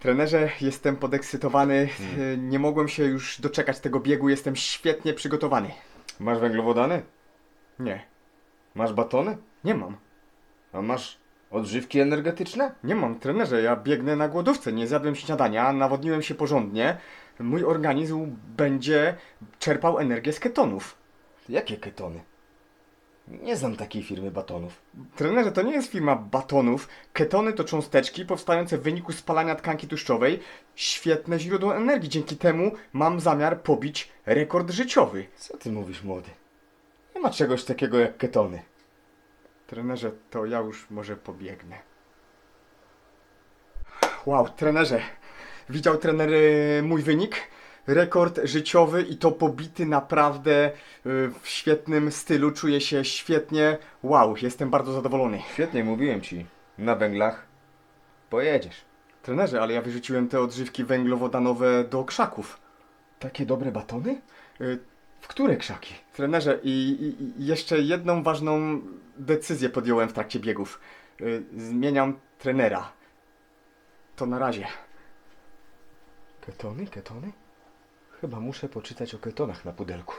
Trenerze, jestem podekscytowany. Y, Nie mogłem się już doczekać tego biegu. Jestem świetnie przygotowany. Masz węglowodany? Nie, Masz batony? nie mam. A masz odżywki energetyczne? Nie mam, trenerze. Ja biegnę na głodówce. Nie zjadłem śniadania, nawodniłem się porządnie. Mój organizm będzie czerpał energię z ketonów. Jakie ketony? Nie znam takiej firmy batonów. Trenerze, to nie jest firma batonów. Ketony to cząsteczki powstające w wyniku spalania tkanki tłuszczowej. Świetne źródło energii. Dzięki temu mam zamiar pobić rekord życiowy. Co ty mówisz, młody? Nie ma czegoś takiego jak ketony. Trenerze, to ja już może pobiegnę. Wow, trenerze, widział trener y, mój wynik? Rekord życiowy i to pobity naprawdę y, w świetnym stylu. Czuję się świetnie. Wow, jestem bardzo zadowolony. Świetnie, mówiłem ci. Na węglach pojedziesz. Trenerze, ale ja wyrzuciłem te odżywki węglowodanowe do krzaków. Takie dobre batony? Y, W które krzaki? Trenerze, i, i, jeszcze jedną ważną decyzję podjąłem w trakcie biegów. Y, Zmieniam trenera. To na razie. Ketony, ketony? Chyba muszę poczytać o ketonach na pudelku.